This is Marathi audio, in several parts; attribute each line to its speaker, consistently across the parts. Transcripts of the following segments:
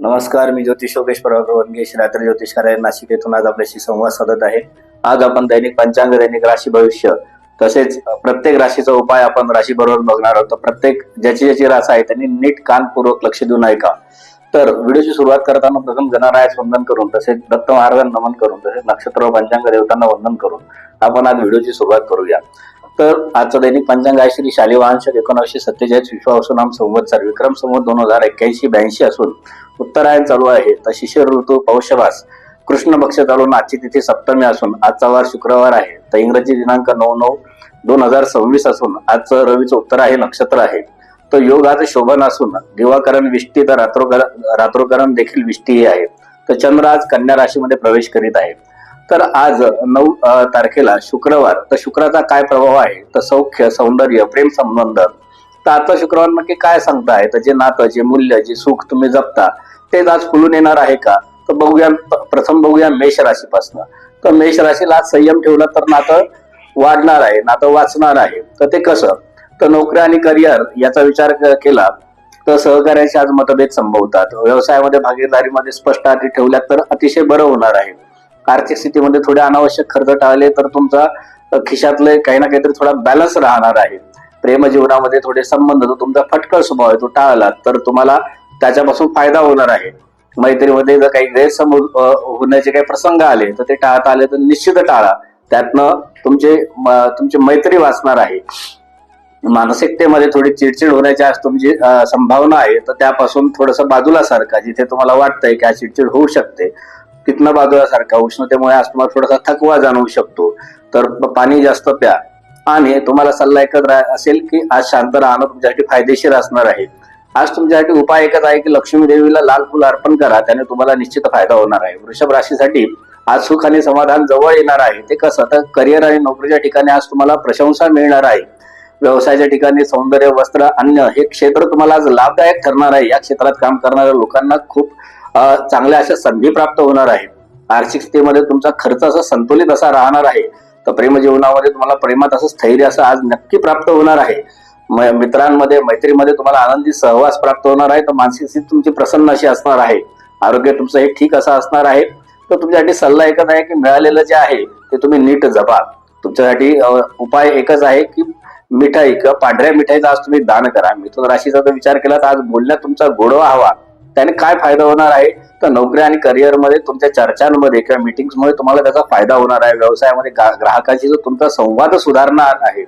Speaker 1: नमस्कार मी ज्योतिष योगेश प्रभाकर रात्र रात्री ज्योतिष कार्य नाशिक येथून आज आपल्याशी संवाद साधत आहे. आज आपण दैनिक पंचांग दैनिक राशी भविष्य तसेच प्रत्येक राशीचा उपाय आपण राशी बरोबर बघणार आहोत. प्रत्येक ज्याची ज्याची रास आहे त्यांनी नीट कानपूर्वक लक्ष देऊन ऐका. तर व्हिडिओची सुरुवात करताना प्रथम गणरायास वंदन करून तसेच दत्त महाराजांना नमन करून तसेच नक्षत्र व पंचांग देवतांना वंदन करून आपण आज व्हिडिओची सुरुवात करूया. तर आजचं दैनिक पंचांग आहे. श्री शालिवांश एकोणीसशे सत्तेचाळीस विश्वासू नाम संवत्सर विक्रम संवत दोन हजार एक्क्याऐंशी ब्याऐंशी असून उत्तरायण चालू आहे. तर शिशिर ऋतू पौषभास कृष्ण पक्ष चालून आजची तिथी सप्तमी असून आजचा वार शुक्रवार आहे. तर इंग्रजी दिनांक नऊ नऊ दोन हजार सव्वीस असून आजचं रवीचं उत्तर आहे नक्षत्र आहे. तर योग आज शोभन असून दिवाकरण विष्टी तर रात्रोकरण रात्रोकरण देखील विष्टी आहे. तर चंद्र आज कन्या राशीमध्ये प्रवेश करीत आहे. तर आज नऊ तारखेला शुक्रवार तर शुक्राचा काय प्रभाव आहे? तर सौख्य सौंदर्य प्रेम संबंध. तर आता शुक्रवार नक्की काय सांगताय? तर जे नातं जे मूल्य जे सुख तुम्ही जपता तेच आज खुलून येणार आहे का? तर बघूया प्रथम बघूया मेष राशीपासून. तर मेष राशीला आज संयम ठेवला तर नातं वाढणार आहे नातं वाचणार आहे. तर ते कसं? तर नोकरी आणि करिअर याचा विचार केला तर सहकार्याचे आज मतभेद संभवतात. व्यवसायामध्ये भागीदारीमध्ये स्पष्ट अटी ठेवल्या तर अतिशय बरं होणार आहे. आर्थिक स्थितीमध्ये थोडे अनावश्यक खर्च टाळले तर तुमचा खिशातले काही ना काहीतरी थोडा बॅलन्स राहणार आहे. प्रेम जीवनामध्ये थोडे संबंध जो तुमचा फटकळ स्वभाव आहे तो टाळला तर तुम्हाला त्याच्यापासून फायदा होणार आहे. मैत्रीमध्ये जर काही गैरसमज होण्याचे काही प्रसंग आले तर ते टाळता आले तर निश्चित टाळा. त्यातनं तुमचे तुमची मैत्री वाचणार आहे. मानसिकतेमध्ये थोडी चिडचिड होण्याची आज तुमची संभावना आहे तर त्यापासून थोडस बाजूला सारखा जिथे तुम्हाला वाटतंय की आज चिडचिड होऊ शकते. तिथनं बाजूला सारखा उष्णतेमुळे आज तुम्हाला थोडासा थकवा जाणवू शकतो. तर पाणी जास्त प्या. आणि तुम्हाला सल्ला एकच असेल की आज शांत राहणं तुमच्यासाठी फायदेशीर असणार आहे. आज तुमच्यासाठी उपाय एकच आहे की लक्ष्मी देवीला लाल फुल अर्पण करा त्याने तुम्हाला निश्चित फायदा होणार आहे. वृषभ राशीसाठी आज सुख आणि समाधान जवळ येणार आहे. ते कसं? तर करिअर आणि नोकरीच्या ठिकाणी आज तुम्हाला प्रशंसा मिळणार आहे. व्यवसायाच्या ठिकाणी सौंदर्य वस्त्र अन्न हे क्षेत्र तुम्हाला आज लाभदायक ठरणार आहे. या क्षेत्रात काम करणाऱ्या लोकांना खूप चांगल्या अशा संधी प्राप्त होणार आहे. आर्थिक स्थितीमध्ये तुमचा खर्च असा संतुलित असा राहणार आहे. तर प्रेम जीवनामध्ये तुम्हाला प्रेमात असं स्थैर्य असं आज नक्की प्राप्त होणार आहे. म- मित्रांमध्ये मैत्रीमध्ये तुम्हाला आनंदी सहवास प्राप्त होणार आहे. तर मानसिक स्थिती तुमची प्रसन्न अशी असणार आहे. आरोग्य तुमचं हे ठीक असं असणार आहे. तर तुमच्यासाठी सल्ला एकच आहे की मिळालेलं जे आहे ते तुम्ही नीट जपा. तुमच्यासाठी उपाय एकच आहे की मिठाई किंवा पांढऱ्या मिठाईचा आज तुम्ही दान करा. मिथुन राशीचा जर विचार केला तर आज बोलण्यात तुमचा गोडवा हवा. त्याने काय फायदा होणार आहे? तर नोकरी आणि करिअरमध्ये तुमच्या चर्चांमध्ये किंवा मिटिंग्समुळे तुम्हाला त्याचा फायदा होणार आहे. व्यवसायामध्ये गा- ग्राहकाशी जो तुमचा संवाद सुधारणार आहे.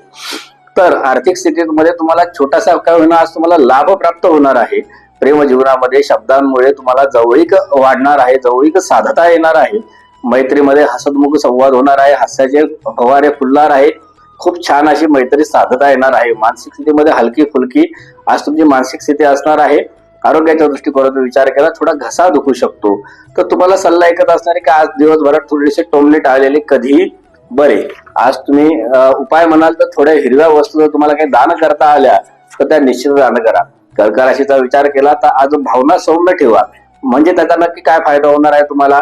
Speaker 1: तर आर्थिक स्थितीमध्ये तुम्हाला छोटासा काय होणार आज तुम्हाला लाभ प्राप्त होणार आहे. प्रेम जीवनामध्ये शब्दांमुळे तुम्हाला जवळीक वाढणार आहे जवळीक साधता येणार आहे. मैत्रीमध्ये हसतमुख संवाद होणार आहे हास्याचे फवारे फुलणार आहे. खूप छान अशी मैत्री साधता येणार आहे. मानसिक स्थितीमध्ये हलकी फुलकी आज तुमची मानसिक स्थिती असणार आहे. आरोग्याच्या दृष्टिकोनातून विचार केला थोडा घसा दुखू शकतो. तर तुम्हाला सल्ला ऐकत असणार की आज दिवसभरात थोडेसे टोमले टाळलेले कधीही बरे. आज तुम्ही उपाय म्हणाल तर थोड्या हिरव्या वस्तू जर तुम्हाला काही दान करता आल्या तर त्या निश्चित दान करा. कर्क राशीचा विचार केला तर आज भावना सौम्य ठेवा. म्हणजे त्याचा नक्की काय फायदा होणार आहे तुम्हाला?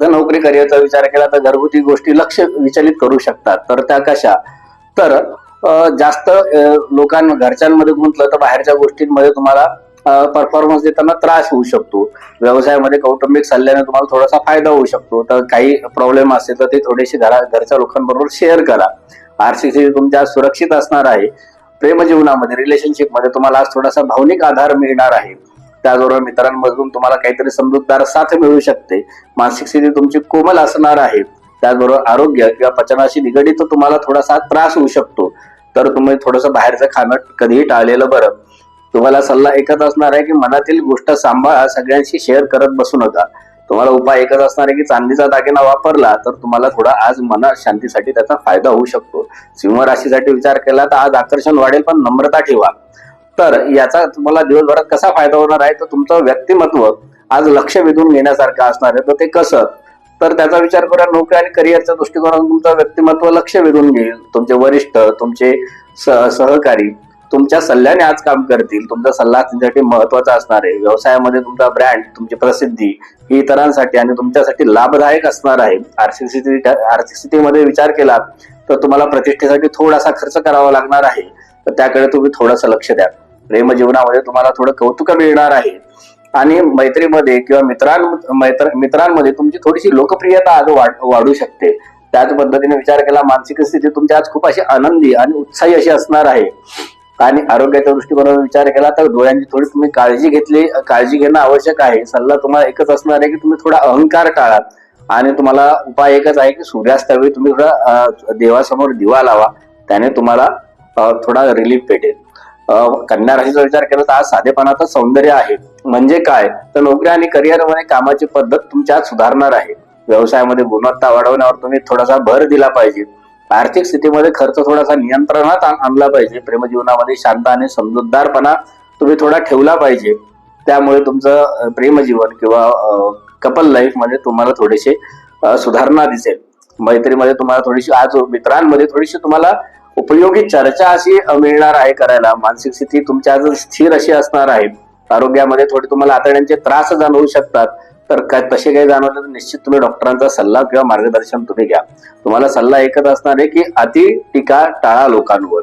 Speaker 1: जर नोकरी करिअरचा विचार केला तर घरगुती गोष्टी लक्ष विचलित करू शकतात. तर त्या कशा? तर जास्त लोकांना घरच्यांमध्ये गुंतलं तर बाहेरच्या गोष्टींमध्ये तुम्हाला परफॉर्मन्स देताना त्रास होऊ शकतो. व्यवसायामध्ये कौटुंबिक सल्ल्याने तुम्हाला थोडासा फायदा होऊ शकतो. तर काही प्रॉब्लेम असेल तर ते थोडेसे घरा घरच्या लोकांबरोबर शेअर करा. आर्थिक तुमच्या आज सुरक्षित असणार आहे. प्रेम जीवनामध्ये रिलेशनशिपमध्ये तुम्हाला आज थोडासा भावनिक आधार मिळणार आहे. त्याचबरोबर मित्रांमधून तुम्हाला काहीतरी समजूतदार साथ मिळू शकते. मानसिक स्थिती तुमची कोमल असणार आहे. त्याचबरोबर आरोग्य किंवा पचनाशी निगडीत तुम्हाला थोडासा त्रास होऊ शकतो. तर तुम्ही थोडंसं बाहेरचं खाणं कधीही टाळलेलं बरं. तुम्हाला सल्ला एकच असणार आहे की मनातील गोष्ट सांभाळा सगळ्यांशी शेअर करत बसू नका. तुम्हाला उपाय एकच असणार आहे की चांदीचा दागिना वापरला तर तुम्हाला थोडा आज मना शांतीसाठी त्याचा फायदा होऊ शकतो. सिंह राशीसाठी विचार केला तर आज आकर्षण वाढेल पण नम्रता ठेवा. तर याचा तुम्हाला दिवसभरात कसा फायदा होणार आहे? तर तुमचं व्यक्तिमत्व आज लक्ष वेधून घेण्यासारखं असणार आहे. तर ते कसं? तर त्याचा विचार करा नोकरी आणि करिअरच्या दृष्टिकोनातून तुमचं व्यक्तिमत्व लक्ष वेधून घेईल. तुमचे वरिष्ठ तुमचे सहकारी तुमच्या सल्ल्याने आज काम करतील. तुमचा सल्ला त्यांच्यासाठी महत्त्वाचा असणार आहे. व्यवसायामध्ये तुमचा ब्रँड तुमची प्रसिद्धी ही इतरांसाठी आणि तुमच्यासाठी लाभदायक असणार आहे. आर्थिक स्थिती आर्थिक स्थितीमध्ये विचार केला तर तुम्हाला प्रतिष्ठेसाठी थोडासा खर्च करावा लागणार आहे. तर त्याकडे तुम्ही थोडंसं लक्ष द्या. प्रेम जीवनामध्ये तुम्हाला थोडं कौतुक मिळणार आहे. आणि मैत्रीमध्ये किंवा मित्रां मैत्र मित्रांमध्ये तुमची थोडीशी लोकप्रियता आज वाढ- वाढू शकते. त्याच पद्धतीने विचार केला मानसिक स्थिती तुमची आज खूप अशी आनंदी आणि उत्साही अशी असणार आहे. आणि आरोग्याच्या दृष्टिकोनावर विचार केला तर डोळ्यांची थोडी तुम्ही काळजी घेतली काळजी घेणं आवश्यक आहे. सल्ला तुम्हाला एकच असणार आहे की तुम्ही थोडा अहंकार टाळा. आणि तुम्हाला उपाय एकच आहे की सूर्यास्तावेळी तुम्ही थोडा देवासमोर दिवा लावा. त्याने तुम्हाला थोडा रिलीफ भेटेल. कन्या राशीचा विचार केला तर आज साधेपणाचं सौंदर्य आहे. म्हणजे काय? तर नोकरी आणि करिअरमध्ये कामाची पद्धत तुमच्या आज सुधारणार आहे. व्यवसायामध्ये गुणवत्ता वाढवण्यावर तुम्ही थोडासा भर दिला पाहिजे. आर्थिक स्थितीमध्ये खर्च थोडासा नियंत्रणात आणला पाहिजे. प्रेमजीवनामध्ये शांत आणि समजूतदारपणा तुम्ही थोडा ठेवला पाहिजे. त्यामुळे तुमचं प्रेमजीवन किंवा कपल लाईफमध्ये तुम्हाला थोडेसे सुधारणा दिसेल. मैत्रीमध्ये तुम्हाला थोडीशी आज मित्रांमध्ये थोडीशी तुम्हाला उपयोगी चर्चा अशी मिळणार आहे करायला. मानसिक स्थिती तुमच्या आज स्थिर अशी असणार आहे. आरोग्यामध्ये थोडे तुम्हाला आतड्यांचे त्रास जाणवू शकतात. तर काय तसे काही जाणवले तर निश्चित तुम्ही डॉक्टरांचा सल्ला किंवा मार्गदर्शन तुम्ही घ्या. तुम्हाला सल्ला एकच असणार आहे की अति टीका टाळा लोकांवर.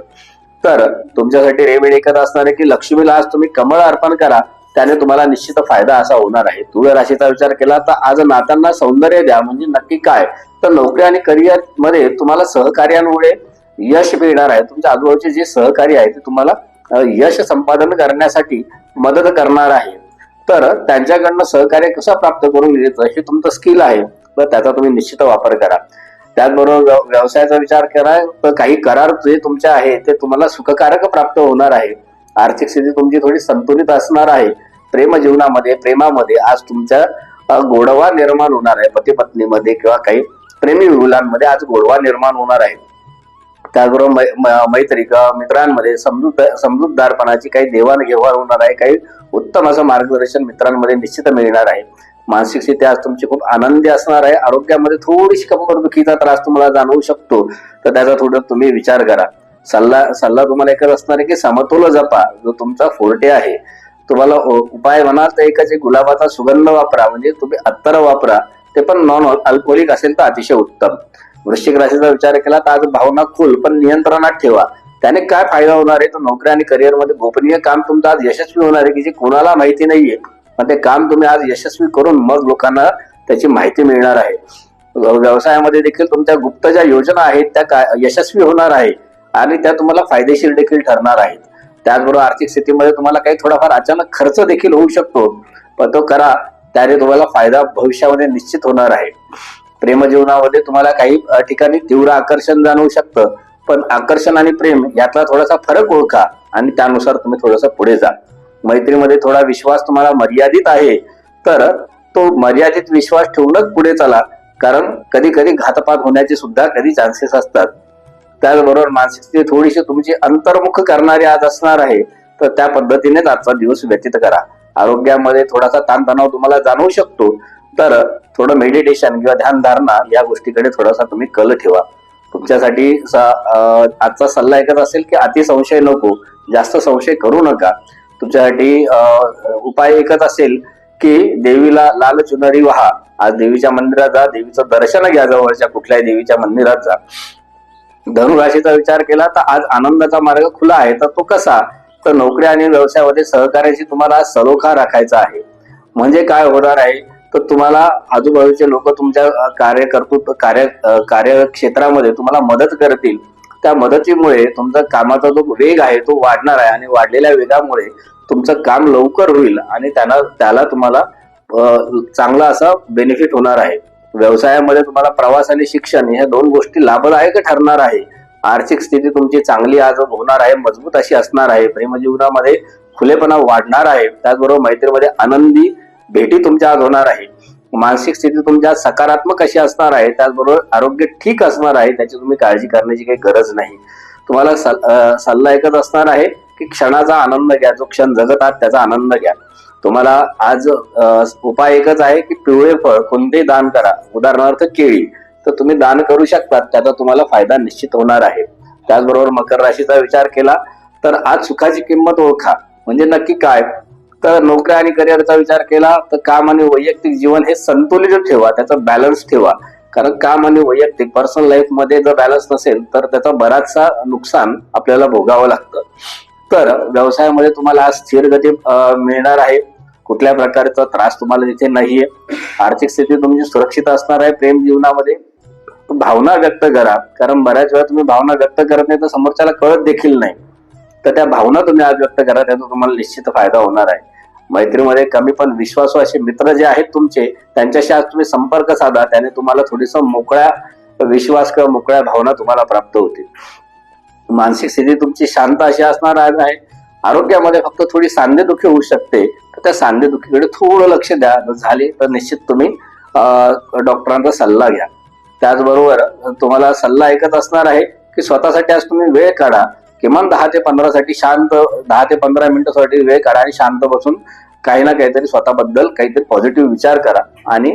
Speaker 1: तर तुमच्यासाठी रेमेड एकच असणार आहे की लक्ष्मीला आज तुम्ही कमळ अर्पण करा त्याने तुम्हाला निश्चित फायदा असा होणार आहे. तुळ राशीचा विचार केला तर आज नात्यांना सौंदर्य द्या म्हणजे नक्की काय? तर नोकरी आणि करिअरमध्ये तुम्हाला सहकार्यांमुळे यश मिळणार आहे. तुमच्या आजूबाजूचे जे सहकारी आहे ते तुम्हाला यश संपादन करण्यासाठी मदत करणार आहे. तर त्यांच्याकडनं सहकार्य कसं प्राप्त करून घ्यायचं हे तुमचं स्किल आहे तर त्याचा तुम्ही निश्चित वापर करा. त्याचबरोबर व्यवसायाचा विचार करा तर काही करार जे तुमचे आहे ते तुम्हाला सुखकारक प्राप्त होणार आहे. आर्थिक स्थिती तुमची थोडी संतुलित असणार आहे. प्रेम जीवनामध्ये प्रेमामध्ये आज तुमच्या गोडवा निर्माण होणार आहे. पती पत्नीमध्ये किंवा काही प्रेमी मुलांमध्ये आज गोडवा निर्माण होणार आहे. त्याचबरोबर मै- मैत्री किंवा मित्रांमध्ये समजूत समजूतदारपणाची काही देवाणघेवाण होणार आहे काही उत्तम असं मार्गदर्शन मित्रांमध्ये निश्चित मिळणार आहे. मानसिक स्थिती आज तुमची खूप आनंदी असणार आहे आरोग्यामध्ये थोडीशी दुखीचा त्रास तुम्हाला जाणवू शकतो तर त्याचा थोडं तुम्ही विचार करा. सल्ला सल्ला तुम्हाला एकच असणार आहे की समतोल जपा जो तुमचा फोर्टे आहे. तुम्हाला उपाय म्हणाल तर एकच गुलाबाचा सुगंध वापरा म्हणजे तुम्ही अत्तर वापरा ते पण नॉन अल्कोहोलिक असेल तर अतिशय उत्तम. वृश्चिक राशीचा विचार केला तर आज भावना खुल पण नियंत्रणात ठेवा. त्याने काय फायदा होणार आहे? तर नोकरी आणि करिअरमध्ये गोपनीय काम तुमचं आज यशस्वी होणार आहे की जे कोणाला माहिती नाहीये. पण ते काम तुम्ही आज यशस्वी करून मग लोकांना त्याची माहिती मिळणार आहे. व्यवसायामध्ये देखील तुमच्या गुप्त ज्या योजना आहेत त्या काय यशस्वी होणार आहे आणि त्या तुम्हाला फायदेशीर देखील ठरणार आहेत. त्याचबरोबर आर्थिक स्थितीमध्ये तुम्हाला काही थोडाफार अचानक खर्च देखील होऊ शकतो. पण तो करा त्याने तुम्हाला फायदा भविष्यामध्ये निश्चित होणार आहे. प्रेमजीवनामध्ये तुम्हाला काही ठिकाणी तीव्र आकर्षण जाणवू शकतं. पण आकर्षण आणि प्रेम यातला थोडासा फरक ओळखा आणि त्यानुसार तुम्ही थोडंसं पुढे जा. मैत्रीमध्ये थोडा विश्वास तुम्हाला मर्यादित आहे तर तो मर्यादित विश्वास ठेवूनच पुढे चला. कारण कधी कधी घातपात होण्याचे सुद्धा कधी चान्सेस असतात. त्याचबरोबर मानसिक स्थिती थोडीशी तुमची अंतर्मुख करणारी आज असणार आहे तर त्या पद्धतीनेच आजचा दिवस व्यतीत करा. आरोग्यामध्ये थोडासा ताणतणाव तुम्हाला जाणवू शकतो तर थोडं मेडिटेशन किंवा ध्यानधारणा या गोष्टीकडे थोडासा तुम्ही कल ठेवा. तुमच्यासाठी आजचा सल्ला एकच असेल की अति संशय नको जास्त संशय करू नका. तुमच्यासाठी उपाय एकच असेल की देवीला लाल चुनरी व्हा. आज देवीच्या मंदिरात जा देवीचं दर्शन घ्या जवळच्या कुठल्याही देवीच्या मंदिरात जा. धनुराशीचा विचार केला तर आज आनंदाचा मार्ग खुला आहे. तर तो कसा? तर नोकरी आणि व्यवसायामध्ये सहकार्याची तुम्हाला सलोखा राखायचा आहे. म्हणजे काय होणार आहे? तर तुम्हाला आजूबाजूचे लोक तुमच्या कार्यकर्तृत्व कार्य कार्यक्षेत्रामध्ये तुम्हाला मदत करतील. त्या मदतीमुळे तुमचा कामाचा जो वेग आहे तो वाढणार आहे आणि वाढलेल्या वेगामुळे तुमचं काम लवकर होईल आणि त्यांना त्याला तुम्हाला चांगला असा बेनिफिट होणार आहे. व्यवसायामध्ये तुम्हाला प्रवास आणि शिक्षण ह्या दोन गोष्टी लाभदायक ठरणार आहे. आर्थिक स्थिती तुमची चांगली आज होणार आहे मजबूत अशी असणार आहे. प्रेमजीवनामध्ये खुलेपणा वाढणार आहे. त्याचबरोबर मैत्रीमध्ये आनंदी भेटी तुमच्या आज होणार आहे. मानसिक स्थिती तुमच्या सकारात्मक अशी असणार आहे. त्याचबरोबर आरोग्य ठीक असणार आहे. त्याची तुम्ही काळजी करण्याची काही गरज नाही. तुम्हाला सल्ला एकच असणार आहे की क्षणाचा आनंद घ्या. जो क्षण जगत आहात त्याचा आनंद घ्या. तुम्हाला आज उपाय एकच आहे की पिवळे फळ कोणतेही दान करा. उदाहरणार्थ केळी. तर तुम्ही दान करू शकतात. त्याचा तुम्हाला फायदा निश्चित होणार आहे. त्याचबरोबर मकर राशीचा विचार केला तर आज सुखाची किंमत ओळखा. म्हणजे नक्की काय? तर नोकऱ्या आणि करिअरचा विचार केला तर काम आणि वैयक्तिक जीवन हे संतुलित ठेवा त्याचा बॅलन्स ठेवा. कारण काम आणि वैयक्तिक पर्सनल लाईफमध्ये जर बॅलन्स नसेल तर त्याचा बराचसा नुकसान आपल्याला भोगावं लागतं. तर व्यवसायामध्ये तुम्हाला आज स्थिर गती मिळणार आहे. कुठल्या प्रकारचा त्रास तुम्हाला तिथे नाहीये. आर्थिक स्थिती तुमची सुरक्षित असणार आहे प्रेम जीवनामध्ये. भावना व्यक्त करा. कारण बऱ्याच वेळा तुम्ही भावना व्यक्त करत नाही तर समोरच्याला कळत देखील नाही. तर त्या भावना तुम्ही आज व्यक्त करा त्याचा तुम्हाला निश्चित फायदा होणार आहे. मैत्रीमध्ये कमी पण विश्वासू असे मित्र जे आहेत तुमचे त्यांच्याशी आज तुम्ही संपर्क साधा त्याने तुम्हाला थोडस मोकळ्या विश्वास किंवा मोकळ्या भावना तुम्हाला प्राप्त होतील. मानसिक स्थिती तुमची शांत अशी असणार आज आहे. आरोग्यामध्ये फक्त थोडी सांधेदुखी होऊ शकते. तर त्या सांधेदुखीकडे थोडं लक्ष द्या. जर तर निश्चित तुम्ही अं, डॉक्टरांचा सल्ला घ्या. त्याचबरोबर तुम्हाला सल्ला ऐकत असणार आहे की स्वतःसाठी आज तुम्ही वेळ काढा. किमान दहा ते पंधरा साठी शांत दहा ते पंधरा मिनिटासाठी वेळ काढा आणि शांत बसून काही ना काहीतरी स्वतःबद्दल काहीतरी पॉझिटिव्ह विचार करा. आणि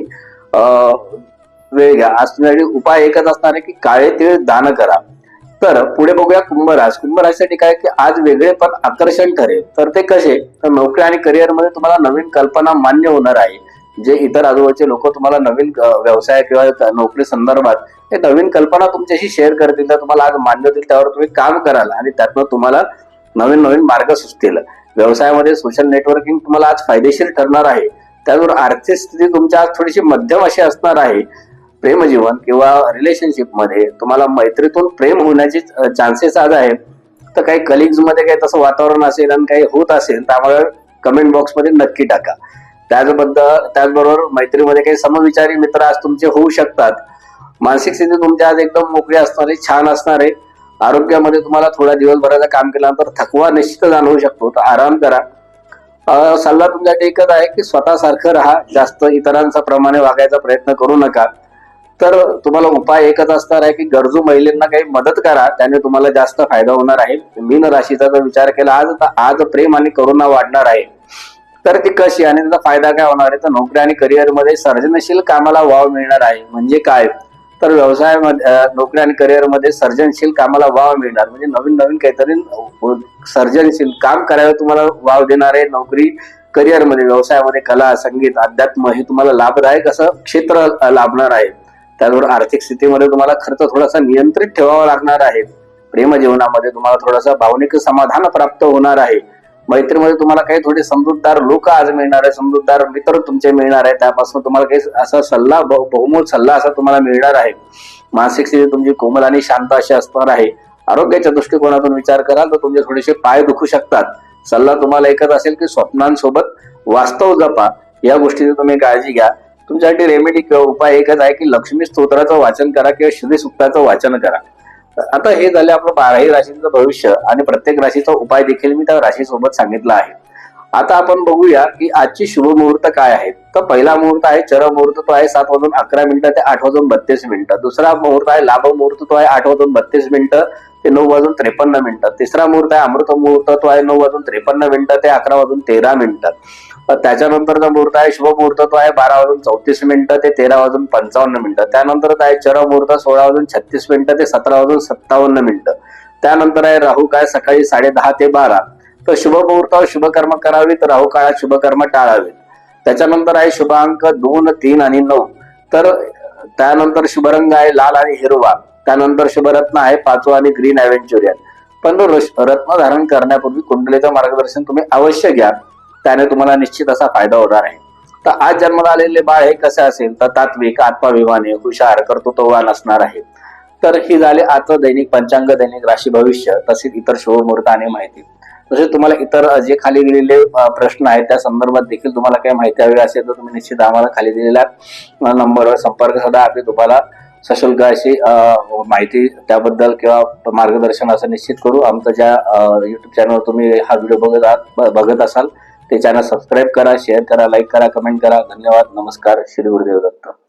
Speaker 1: वेळ घ्या. आज तुमच्यासाठी उपाय एकच असणार आहे की काळे तिळ दान करा. तर पुढे बघूया कुंभराज. कुंभराजसाठी काय की आज वेगळे पण आकर्षण ठरेल. तर ते कसे? तर नोकरी आणि करिअरमध्ये तुम्हाला नवीन कल्पना मान्य होणार आहे. जे इतर आजूबाजूचे लोक तुम्हाला नवीन व्यवसाय किंवा नोकरी संदर्भात हे नवीन कल्पना तुमच्याशी शेअर करतील तर तुम्हाला आज मान्य होतील त्यावर तुम्ही काम कराल आणि त्यातनं तुम्हाला नवीन नवीन मार्ग सुचतील. व्यवसायामध्ये सोशल नेटवर्किंग तुम्हाला आज फायदेशीर ठरणार आहे. त्याचबरोबर आर्थिक स्थिती तुमच्या आज थोडीशी मध्यम अशी असणार आहे. प्रेमजीवन किंवा रिलेशनशिपमध्ये तुम्हाला मैत्रीतून प्रेम होण्याचे चान्सेस आज आहेत. तर काही कलिग्समध्ये काही तसं वातावरण असेल आणि काही होत असेल त्यामुळे कमेंट बॉक्समध्ये नक्की टाका. त्याचबद्दल त्याचबरोबर मैत्रीमध्ये काही समविचारी मित्र आज तुमचे होऊ शकतात. मानसिक स्थिती तुमची आज एकदम मोकळी असणारी छान असणार. आहे आरोग्यामध्ये तुम्हाला थोड्या दिवसभराचं काम केल्यानंतर थकवा निश्चित जाणवू शकतो. तर आराम करा. सल्ला तुमच्यासाठी एकच आहे की स्वतःसारखं राहा. जास्त इतरांचा प्रमाणे वागायचा प्रयत्न करू नका. तर तुम्हाला उपाय एकच असणार आहे की गरजू महिलांना काही मदत करा. त्याने तुम्हाला जास्त फायदा होणार आहे. मीन राशीचा जर विचार केला आज तर आज प्रेम आणि करुणा वाढणार आहे. तर ती कशी? आणि त्याचा फायदा काय होणार आहे? तर नोकरी आणि करिअरमध्ये सर्जनशील कामाला वाव मिळणार आहे. म्हणजे काय? तर व्यवसायामध्ये नोकरी आणि करिअरमध्ये सर्जनशील कामाला वाव मिळणार. म्हणजे नवीन नवीन काहीतरी सर्जनशील काम करायला तुम्हाला वाव देणार आहे. नोकरी करिअरमध्ये व्यवसायामध्ये कला संगीत अध्यात्म हे तुम्हाला लाभदायक असं क्षेत्र लाभणार आहे. त्याचबरोबर आर्थिक स्थितीमध्ये तुम्हाला खर्च थोडासा नियंत्रित ठेवावा लागणार आहे. प्रेम जीवनामध्ये तुम्हाला थोडासा भावनिक समाधान प्राप्त होणार आहे. मैत्रीमध्ये तुम्हाला काही थोडे समजूतदार लोक आज मिळणार आहे समजूतदार मित्र तुमचे मिळणार आहे त्यापासून तुम्हाला काही असा सल्ला बहु- बहुमोल सल्ला असा तुम्हाला मिळणार आहे. मानसिक स्थिती तुमची कोमल आणि शांत अशी असणार आहे. आरोग्याच्या दृष्टिकोनातून विचार कराल तर तुमचे थोडेसे पाय दुखू शकतात. सल्ला तुम्हाला एकच असेल की स्वप्नांसोबत वास्तव जपा. या गोष्टीची तुम्ही काळजी घ्या. तुमच्यासाठी रेमेडी किंवा उपाय एकच आहे की लक्ष्मी स्तोत्राचं वाचन करा किंवा श्री सुक्ताचं वाचन करा. आता हे झाले आपलं बाराही राशींचं भविष्य आणि प्रत्येक राशीचा उपाय देखील मी त्या राशीसोबत सांगितला आहे. आता आपण बघूया की आजची शुभ मुहूर्त काय आहे? तर पहिला मुहूर्त आहे चर मुहूर्त तो आहे सात वाजून अकरा मिनिटं ते आठ वाजून बत्तीस मिनिटं. दुसरा मुहूर्त आहे लाभ मुहूर्त तो आहे आठ वाजून बत्तीस मिनिटं ते नऊ वाजून त्रेपन्न मिनिटं. तिसरा मुहूर्त आहे अमृत मुहूर्त तो आहे नऊ वाजून त्रेपन्न मिनिटं ते अकरा वाजून तेरा मिनिटं. त्याच्यानंतरचा मुहूर्त आहे शुभ मुहूर्त तो आहे बारा वाजून चौतीस मिनिटं ते तेरा वाजून पंचावन्न मिनिटं. त्यानंतर आहे चर मुहूर्त सोळा वाजून छत्तीस मिनिटं ते सतरा वाजून सत्तावन्न मिनिटं. त्यानंतर आहे राहू काय सकाळी साडे दहा ते बारा. तर शुभ मुहूर्तावर शुभकर्म करावी तर राहू काळात शुभकर्म टाळावे. त्याच्यानंतर आहे शुभ अंक दोन तीन आणि नऊ. तर त्यानंतर शुभरंग आहे लाल आणि हिरवा. त्यानंतर शुभरत्न आहे पाचवा आणि ग्रीन ॲव्हेंच्युरियन पण रत्न धारण करण्यापूर्वी कुंडलीचं मार्गदर्शन तुम्ही अवश्य घ्या. त्याने तुम्हाला निश्चित असा फायदा होणार आहे. तर आज जन्माला आलेले बाळ हे कसे असेल? तर तात्विक आत्माभिमानी हुशार कर्तृत्ववान असणार आहे. तर ही झाली आजचं दैनिक पंचांग दैनिक राशी भविष्य तसेच इतर शुभमुहूर्त आणि माहिती. तसेच तुम्हाला इतर जे खाली दिलेले प्रश्न आहेत त्या संदर्भात देखील तुम्हाला काही माहिती हवी असेल तर तुम्ही निश्चित आम्हाला खाली दिलेल्या नंबरवर संपर्क साधा. आम्ही तुम्हाला सशुल्क अशी माहिती त्याबद्दल किंवा मार्गदर्शन असं निश्चित करू. आमचं ज्या युट्यूब चॅनलवर तुम्ही हा व्हिडिओ बघत आहात ब- बघत असाल ते चॅनल सबस्क्राईब करा शेअर करा लाईक करा कमेंट करा. धन्यवाद. नमस्कार. श्री गुरुदेव दत्त.